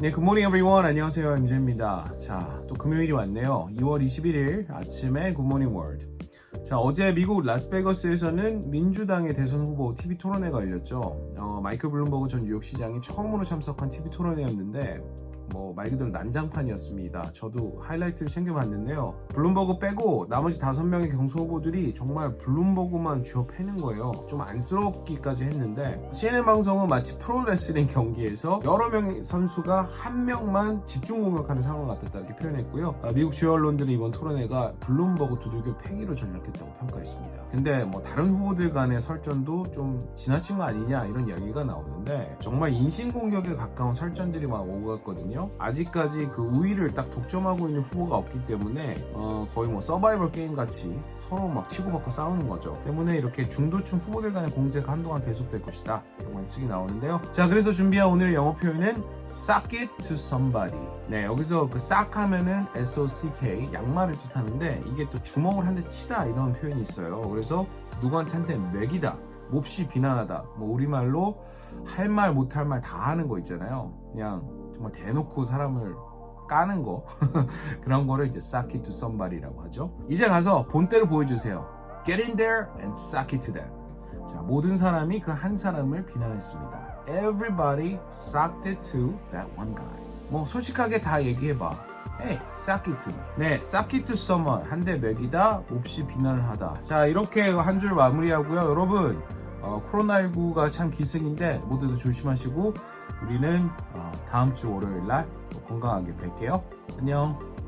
네, 굿모닝 에브리원 안녕하세요 MJ입니다. 자, 또 금요일이 왔네요. 2월 21일 아침에 굿모닝 월드. 자, 어제 미국 라스베거스에서는 민주당의 대선 후보 TV 토론회가 열렸죠. 어, 마이클 블룸버그 전 뉴욕시장이 처음으로 참석한 TV 토론회였는데 뭐 말 그대로 난장판이었습니다. 저도 하이라이트를 챙겨봤는데요. 블룸버그 빼고 나머지 다섯 명의 경선 후보들이 정말 블룸버그만 쥐어 패는 거예요. 좀 안쓰럽기까지 했는데 CNN 방송은 마치 프로레슬링 경기에서 여러 명의 선수가 한 명만 집중 공격하는 상황 같았다 이렇게 표현했고요. 아, 미국 주요 언론들은 이번 토론회가 블룸버그 두들겨 패기로 전략했다고 평가했습니다. 근데 뭐 다른 후보들 간의 설전도 좀 지나친 거 아니냐 이런 이야기가 나오는데 정말 인신 공격에 가까운 설전들이 막 오고 갔거든요. 아직까지 그 우위를 딱 독점하고 있는 후보가 없기 때문에 어, 거의 뭐 서바이벌 게임 같이 서로 막 치고받고 싸우는 거죠. 때문에 이렇게 중도층 후보들 간의 공세가 한동안 계속될 것이다. 이런 관측이 나오는데요. 자, 그래서 준비한 오늘의 영어 표현은 suck it to somebody. 네, 여기서 그싹 하면은 S-O-C-K 양말을 뜻하는데 이게 또 주먹을 한 대 치다 이런 표현이 있어요. 그래서 누구한테 먹이다. 몹시 비난하다. 뭐 우리말로 할 말 못할 말 다 하는 거 있잖아요. 그냥 정말 대놓고 사람을 까는 거 그런 거를 이제 suck it to somebody라고 하죠. 이제 가서 본때를 보여주세요. Get in there and suck it to them. 자, 모든 사람이 그 한 사람을 비난했습니다. Everybody sucked it to that one guy. 뭐 솔직하게 다 얘기해봐. Hey, suck it to me. 네, suck it to someone. 한 대 먹이다, 몹시 비난을 하다. 자, 이렇게 한 줄 마무리하고요. 여러분, 어, 코로나19가 참 기승인데 모두들 조심하시고 우리는 어, 다음 주 월요일 날 건강하게 뵐게요. 안녕.